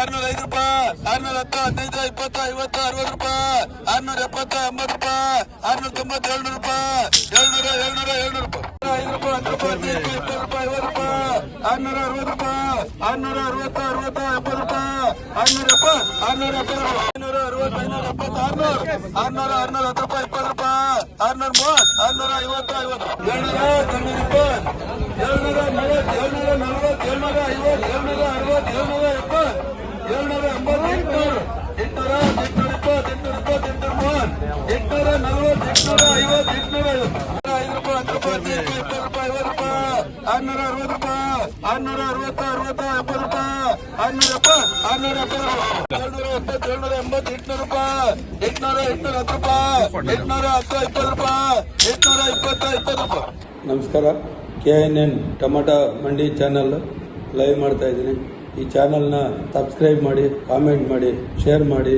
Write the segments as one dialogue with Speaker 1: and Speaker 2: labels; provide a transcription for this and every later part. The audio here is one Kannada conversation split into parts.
Speaker 1: ಆರ್ನೂರ ಐದು ರೂಪಾಯಿ, ಆರ್ನೂರ ಹತ್ತು, ಹದಿನೈದು, ಇಪ್ಪತ್ತು, ಐವತ್ತು, ಅರವತ್ತು ರೂಪಾಯಿ, ಆರ್ನೂರ ಎಪ್ಪತ್ತು, ಎಂಬತ್ತು ರೂಪಾಯಿ, ಆರ್ನೂರ ತೊಂಬತ್ತು, ಏಳ್ನೂರು ರೂಪಾಯಿ, ಏಳ್ನೂರ ಏಳ್ನೂರ, ಏಳ್ನೂರು ರೂಪಾಯಿ. ಐದು ರೂಪಾಯಿ, ಹತ್ತು ರೂಪಾಯಿ, ಹದಿನೈದು ಇಪ್ಪತ್ತು ರೂಪಾಯಿ, ಐವತ್ತು ರೂಪಾಯಿ, ಆರ್ನೂರ ಅರವತ್ತು ರೂಪಾಯಿ, ಆರ್ನೂರ ಅರವತ್ತು ಅರವತ್ತು ಎಪ್ಪತ್ತು ರೂಪಾಯಿ, ಆರ್ನೂರ ಎಪ್ಪತ್ತು ಆರ್ನೂರ ಎಪ್ಪತ್ತು, ಐನೂರ ಅರವತ್ತು, ಐನೂರ ಎಪ್ಪತ್ತು, ಆರ್ನೂರು, ಆರ್ನೂರ ಆರ್ನೂರ ಹತ್ತು ರೂಪಾಯಿ, ಇಪ್ಪತ್ತು ರೂಪಾಯಿ, ಆರ್ನೂರ ಮೂವತ್ತು, ಆರ್ನೂರ ಐವತ್ತು ಐವತ್ತು. ಏಳ್ನೂರ ಏಳ್ನೂರ ಇಪ್ಪತ್ತು ಏಳ್ನೂರ ನಲವತ್ತು ಏಳ್ನೂರ ನಲವತ್ತು, ಏಳ್ನೂರ ಐವತ್ತು, ಏಳ್ನೂರ ಅರವತ್ತು, ಏಳ್ನೂರ ಐದು ರೂಪಾಯಿ ಹತ್ತು ರೂಪಾಯಿ ರೂಪಾಯಿ ಇಪ್ಪತ್ತು ರೂಪಾಯಿ ಐವತ್ತು ರೂಪಾಯಿ ಆರ್ನೂರ ಅರವತ್ತು ರೂಪಾಯಿ ಆರ್ನೂರ ಅರವತ್ತು ಅರವತ್ತು ರೂಪಾಯಿ ಆರ್ನೂರ ಎಪ್ಪತ್ತು ಆರ್ನೂರ ಎಪ್ಪತ್ತು ಏಳ್ನೂರ ಎಪ್ಪತ್ತು ಏಳ್ನೂರ ರೂಪಾಯಿ ಎಂಟುನೂರ ಎಂಟುನೂರ ಹತ್ತು ರೂಪಾಯಿ ಎಂಟುನೂರ ಹತ್ತು ಇಪ್ಪತ್ತು ರೂಪಾಯಿ ಎಂಟುನೂರ ಇಪ್ಪತ್ತು ರೂಪಾಯಿ
Speaker 2: ನಮಸ್ಕಾರ. K N N tomato mandi channel live ಮಾಡ್ತಾ ಇದ್ದೀನಿ. ಈ ಚಾನಲ್ನ ಸಬ್ಸ್ಕ್ರೈಬ್ ಮಾಡಿ ಕಾಮೆಂಟ್ ಮಾಡಿ ಶೇರ್ ಮಾಡಿ.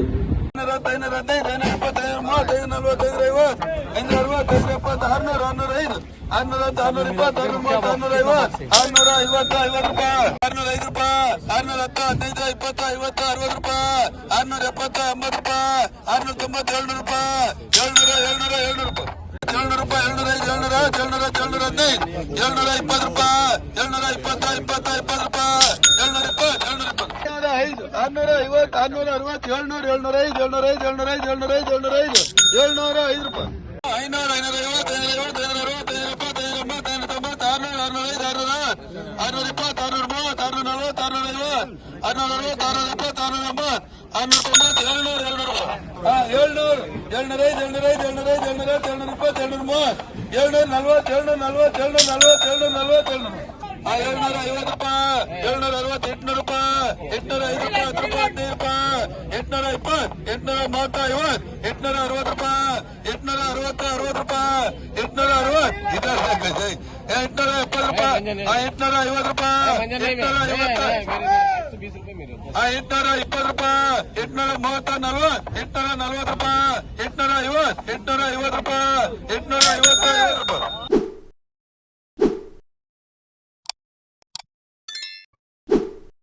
Speaker 1: ಆರ್ನೂರ ಹತ್ತು ಆರ್ನೂರ ಇಪ್ಪತ್ತು ಆರ್ನೂರ ಮೂವತ್ತು ಆರ್ನೂರ ಐವತ್ತು ಆರ್ನೂರ ಐವತ್ತು ಐವತ್ತು ರೂಪಾಯಿ ಆರ್ನೂರ ಐದು ರೂಪಾಯಿ ಆರ್ನೂರ ಹತ್ತು ಹದಿನೈದು ಇಪ್ಪತ್ತು ಐವತ್ತು ಅರವತ್ತು ರೂಪಾಯಿ ಆರ್ನೂರ ಎಪ್ಪತ್ತು ಎಂಬತ್ತು ರೂಪಾಯಿ ಆರ್ನೂರ ತೊಂಬತ್ತು ಏಳ್ನೂರು ರೂಪಾಯಿ ಏಳ್ನೂರ ಏಳ್ನೂರ ಏಳ್ನೂರು ರೂಪಾಯಿ ಏಳ್ನೂರು ರೂಪಾಯಿ ಏಳ್ನೂರ ಐದು ಏಳ್ನೂರ ಏಳ್ನೂರ ಏಳ್ನೂರ ಹದಿನೈದು ಏಳ್ನೂರ ಇಪ್ಪತ್ತು ರೂಪಾಯಿ ಏಳ್ನೂರ ಇಪ್ಪತ್ತ ಇಪ್ಪತ್ತ ಇಪ್ಪತ್ತು ರೂಪಾಯಿ ಏಳ್ನೂರ ಇಪ್ಪತ್ತು ಏಳ್ನೂರ ಇಪ್ಪತ್ತು ಏಳ್ನೂರ ಐದು ಆರ್ನೂರ ಐವತ್ತು ಆರ್ನೂರ ಅರವತ್ತು ಏಳ್ನೂರ ಏಳ್ನೂರ ಐದು ಏಳ್ನೂರ ಐದು ಏಳ್ನೂರ ಐದು ಏಳ್ನೂರ ಐದು ಏಳ್ನೂರ ಐದು ಏಳ್ನೂರ ಐದು ರೂಪಾಯಿ ಐನೂರ ಐನೂರ ಐವತ್ತು அறுநூறு இப்பாத்து அறுநூறு மூவத்து அறுநூறு நலவத்து அறுநூறு ஐவத்து அறுநூறு அறுபத்து அறுநூறு இப்பாத்து அறுநூறு ஐம்பது அறுநூறு தொண்ணூறு எழுநூறு எழுநூறு எழுநூறு எழுநூறு ஐந்து எழுநூறு ஐந்து எழுநூறு ஐந்து எழுநூறு ஐந்து எழுநூறு இப்பாத்து எழுநூறு மூவத்து எழுநூறு நல்வத்து எழுநூறு நல்வத்து எழுநூறு நல்வத்து எழுநூறு நல்வத்து எழுநூறு எழுநூறு ஐவத்து ரூபாய் எழுநூறு அறுபத்தி எட்நூறு ரூபாய் எட்நூறு ஐந்து ரூபாய் பத்து ரூபாய் அஞ்சு ரூபாய் எட்நூறு இப்பாத் எட்நூறு அறுபது அறுபது ரூபாய் எட்நூறு அறுபது இதான் எட்நூறு ರೂಪಾಯಿ ಎಂಟ್ನೂರ ಐವತ್ತು ರೂಪಾಯಿ ಎಂಟ್ನೂರ ಇಪ್ಪತ್ತು ರೂಪಾಯಿ ಎಂಟ್ನೂರ ಮೂವತ್ತ ನಲ್ವತ್ ಎಂಟ್ನೂರ ನಲ್ವತ್ತು ರೂಪಾಯಿ ಎಂಟ್ನೂರ ಐವತ್ತು ಎಂಟ್ನೂರ ಐವತ್ತು ರೂಪಾಯಿ ಎಂಟ್ನೂರ ಐವತ್ತು ರೂಪಾಯಿ